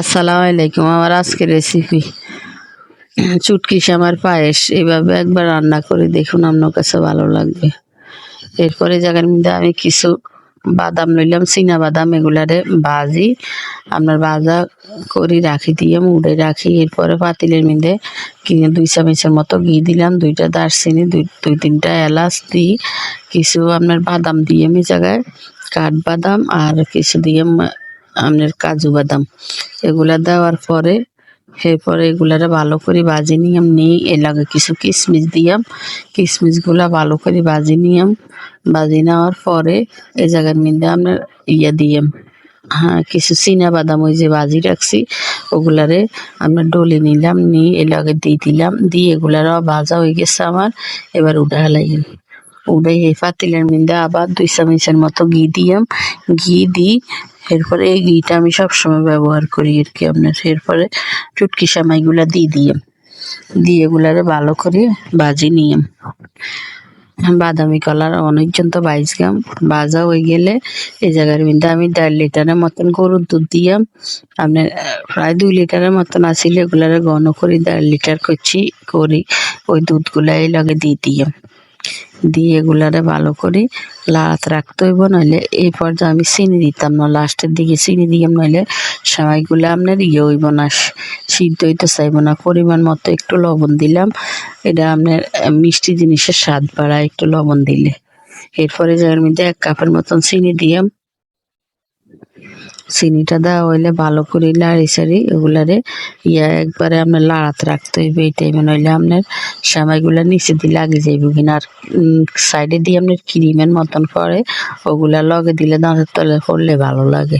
আসসালামু আলাইকুম। আমার আজকে রেসিপি চুটকি আমার পায়েস। এইভাবে একবার রান্না করে দেখুন আপনার কাছে ভালো লাগবে। এরপরে জায়গার মধ্যে আমি কিছু বাদাম লইলাম, চীনা বাদাম। এগুলারে ভাজি, আপনার ভাজা করে রাখি, দিয়ে মুড়ে রাখি। এরপরে পাতিলের মধ্যে কিনে দুই চামচের মতো ঘি দিলাম, দুইটা দারচিনি, দুই দুই তিনটা এলাচ দিই কিছু আপনার বাদাম দিয়ে আমি জায়গায় কাঠবাদাম আর কিছু দিয়ে আপনার কাজু বাদাম। এগুলা দেওয়ার পরে, এরপরে এগুলারে ভালো করে ভাজি নিয়াম নিই এর লাগে কিছু কিশমিশ দিয়াম। কিশমিশগুলা ভালো করে ভাজি নিয়াম। ভাজি নেওয়ার পরে এই জায়গার মধ্যে আপনার ইয়া দিয়াম। হ্যাঁ কিছু চীনা বাদাম ওই যে ভাজি রাখছি, ওগুলারে আমরা ডলে নিলাম, নিয়ে এর লগে দিয়ে দিলাম। দিয়ে এগুলারও ভাজা হয়ে গেছে আমার, এবার উঠা লাগেন উড়ে এই পাতিলের মধ্যে আবার দুই চামচের মতো ঘি দিয়াম। ঘি দিই এরপরে এই ঘিটা আমি সবসময় ব্যবহার করি আর কি। আপনার এরপরে চুটকি সামাইগুলা দিয়ে দিয়ে দিয়ে এগুলারে ভালো করে ভাজি নিয়াম বাদামি কলার অনেকজন তো বাইশগাম ভাজা হয়ে গেলে এই জায়গার মধ্যে আমি দেড় লিটারের মতন গরুর দুধ দিয়াম আপনার প্রায় দুই লিটারের মতন আসিলে এগুলারে ঘন করে দেড় লিটার করছি, করি ওই দুধগুলা এই লগে দিয়ে দিয়াম দিয়ে এগুলারে ভালো করে লাড়াতে রাখতে হইব, নইলে এই পর্যায়ে আমি চিনি দিতাম না। লাস্টের দিকে চিনি দিয়াম, নইলে সেমাইগুলো আপনার ইয়ে হইব না, সিদ্ধ হইতে চাইব না। পরিমাণ মতো একটু লবণ দিলাম, এটা আপনার মিষ্টি জিনিসের স্বাদ বাড়ায় একটু লবণ দিলে। এরপরে যার মধ্যে এক কাপের মতন চিনি দিয়াম চিনিটা দেওয়া হইলে ভালো করে লাড়ি সারি ওগুলারে ইয়া একবারে আপনার লাড়াতে রাখতে হইবে এই টাইমে নইলে আপনার সেমাইগুলা নিচে দিয়ে লাগে যাইব কিনা। আর সাইডে দিয়ে আপনার ক্রিমের মতন পরে ওগুলা লগে দিলে দাঁতের তলে করলে ভালো লাগে।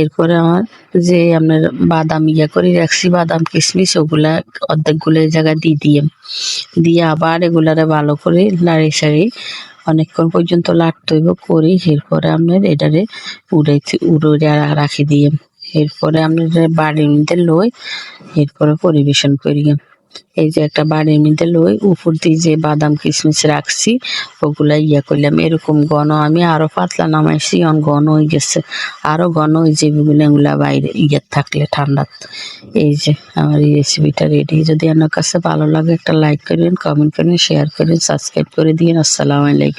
এরপরে আমার যে আপনার বাদাম ইয়া করে রাখছি, বাদাম কিশমিশ ওগুলা অর্ধেকগুলো জায়গায় দিয়ে দিয়ে দিয়ে আবার এগুলারে ভালো করে লাড়ি সারি অনেকক্ষণ পর্যন্ত লাট হইব করি এরপরে আপনার এটারে উড়াইতে উড়ে রাখি দিয়ে। এরপরে আপনার বাড়ির মধ্যে লই, এরপরে পরিবেশন করি। এই যে একটা বাড়ির মধ্যে লই, উপর দিয়ে যে বাদাম কিশমিশ রাখছি, ওগুলা ইয়া করলাম। এরকম ঘন আমি আরও পাতলা নামাইছি অন ঘন হয়ে গেছে। আরও ঘন হয়ে যে বিভিন্ন এগুলা বাইরে ইয়ে থাকলে ঠান্ডা। এই যে আমার এই রেসিপিটা রেডি যদি আপনার কাছে ভালো লাগে একটা লাইক করেন কমেন্ট করেন শেয়ার করেন সাবস্ক্রাইব করে দিন আসসালামু আলাইকুম।